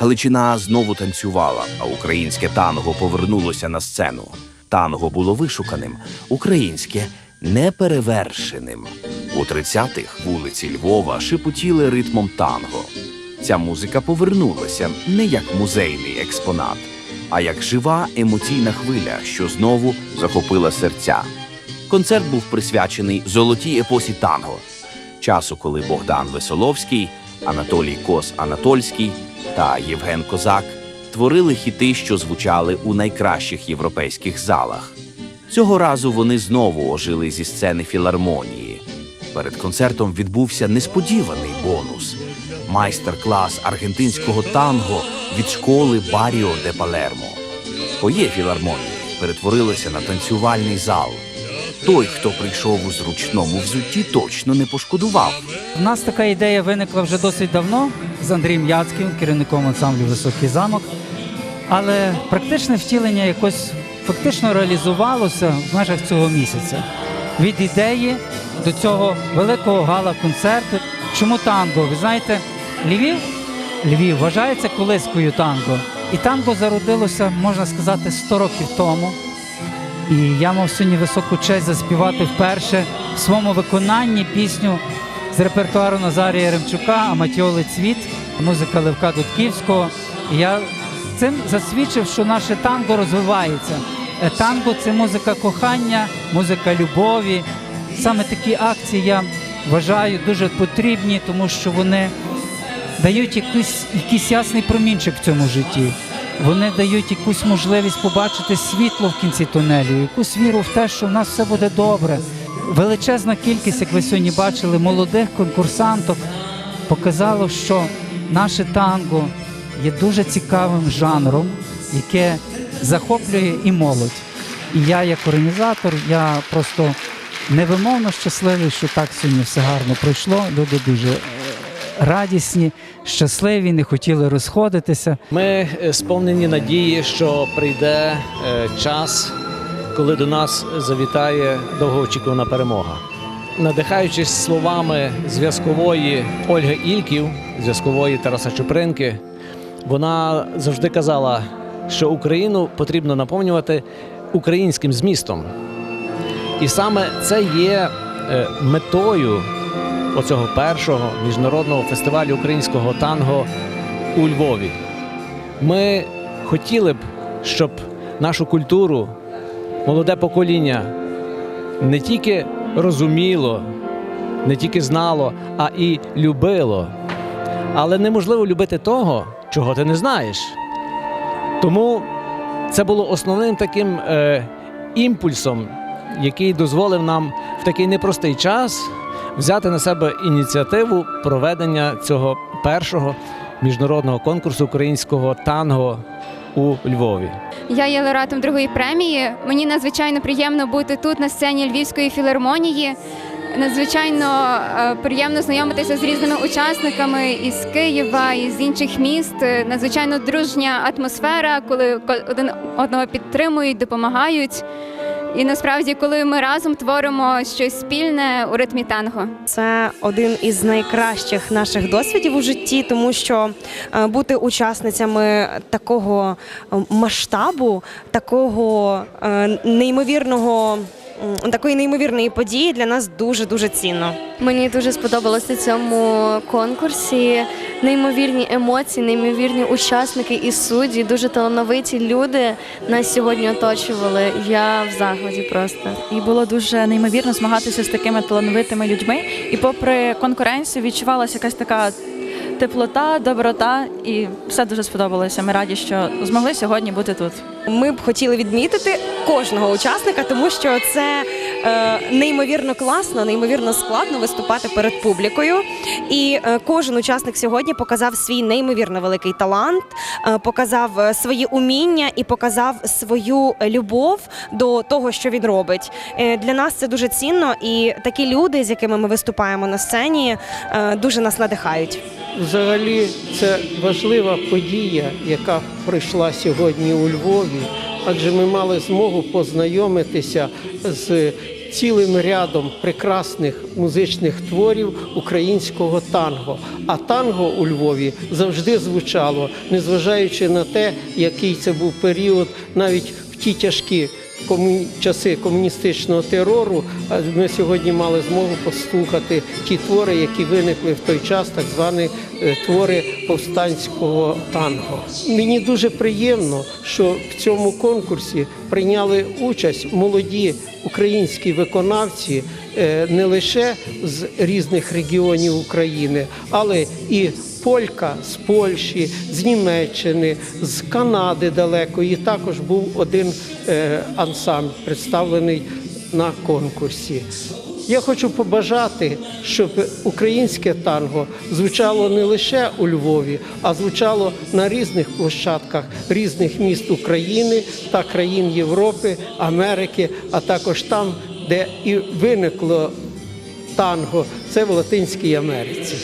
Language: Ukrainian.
Галичина знову танцювала, а українське танго повернулося на сцену. Танго було вишуканим, українське неперевершеним. У 30-х вулиці Львова шепотіли ритмом танго. Ця музика повернулася не як музейний експонат, а як жива емоційна хвиля, що знову захопила серця. Концерт був присвячений золотій епосі танго, часу, коли Богдан Весоловський, Анатолій Кос Анатольський та Євген Козак творили хіти, що звучали у найкращих європейських залах. Цього разу вони знову ожили зі сцени філармонії. Перед концертом відбувся несподіваний бонус майстер-клас аргентинського танго від школи Баріо де Палермо. Фоє філармонії перетворилося на танцювальний зал. Той, хто прийшов у зручному взутті, точно не пошкодував. У нас така ідея виникла вже досить давно з Андрієм Яцьким, керівником ансамблю Високий замок. Але практичне втілення якось фактично реалізувалося в межах цього місяця. Від ідеї до цього великого гала-концерту. Чому танго? Ви знаєте, Львів, Львів вважається колискою танго. І танго зародилося, можна сказати, 100 років тому. І я мав сьогодні високу честь заспівати вперше в своєму виконанні пісню з репертуару Назарія Ремчука Аматіоли Цвіт, музика Левка Дудківського. І я цим засвідчив, що наше танго розвивається. Е, Танго це музика кохання, музика любові. Саме такі акції я вважаю дуже потрібні, тому що вони дають якийсь, якийсь ясний промінчик в цьому житті. Вони дають якусь можливість побачити світло в кінці тунелю, якусь віру в те, що в нас все буде добре. Величезна кількість, як ви сьогодні бачили, молодих конкурсанток показало, що наше танго є дуже цікавим жанром, яке захоплює і молодь. І я, як організатор, я просто невимовно щасливий, що так сьогодні все гарно пройшло. Люди дуже е, радісні, щасливі, не хотіли розходитися. Ми е, сповнені надії, що прийде е, час, коли до нас завітає довгоочікувана перемога. Надихаючись словами зв'язкової Ольги Ільків, зв'язкової Тараса Чупринки, вона завжди казала, що Україну потрібно наповнювати українським змістом. І саме це є е, метою оцього першого міжнародного фестивалю українського танго у Львові. Ми хотіли б, щоб нашу культуру молоде покоління не тільки розуміло, не тільки знало, а і любило. Але неможливо любити того, чого ти не знаєш. Тому це було основним таким е, імпульсом, який дозволив нам в такий непростий час взяти на себе ініціативу проведення цього першого міжнародного конкурсу українського танго у Львові. Я є лауреатом другої премії. Мені надзвичайно приємно бути тут на сцені Львівської філармонії. Надзвичайно е, приємно знайомитися з різними учасниками із Києва, із інших міст. Е, Надзвичайно дружня атмосфера, коли ко- один одного підтримують, допомагають. І насправді, коли ми разом творимо щось спільне у ритмі танго. Це один із найкращих наших досвідів у житті, тому що е, бути учасницями такого е, масштабу, такого е, неймовірного. Такої неймовірної події для нас дуже дуже цінно. Мені дуже сподобалося цьому конкурсі. Неймовірні емоції, неймовірні учасники і судді, дуже талановиті люди нас сьогодні оточували. Я в захваті просто. І було дуже неймовірно змагатися з такими талановитими людьми. І попри конкуренцію відчувалася якась така теплота, доброта, і все дуже сподобалося. Ми раді, що змогли сьогодні бути тут. Ми б хотіли відмітити кожного учасника, тому що це е, неймовірно класно, неймовірно складно виступати перед публікою. І е, кожен учасник сьогодні показав свій неймовірно великий талант, е, показав е, свої уміння і показав свою любов до того, що він робить. Е, для нас це дуже цінно, і такі люди, з якими ми виступаємо на сцені, е, дуже нас надихають. Взагалі, це важлива подія, яка пройшла сьогодні у Львові, адже ми мали змогу познайомитися з цілим рядом прекрасних музичних творів українського танго. А танго у Львові завжди звучало, незважаючи на те, який це був період, навіть в ті тяжкі часи комуністичного терору. Ми сьогодні мали змогу послухати ті твори, які виникли в той час, так звані е, твори повстанського танго. Мені дуже приємно, що в цьому конкурсі прийняли участь молоді українські виконавці не лише з різних регіонів України, але і Полька з Польщі, з Німеччини, з Канади далекої. Також був один е, ансамбль представлений на конкурсі. Я хочу побажати, щоб українське танго звучало не лише у Львові, а звучало на різних площадках різних міст України та країн Європи, Америки, а також там, де і виникло танго, це в Латинській Америці.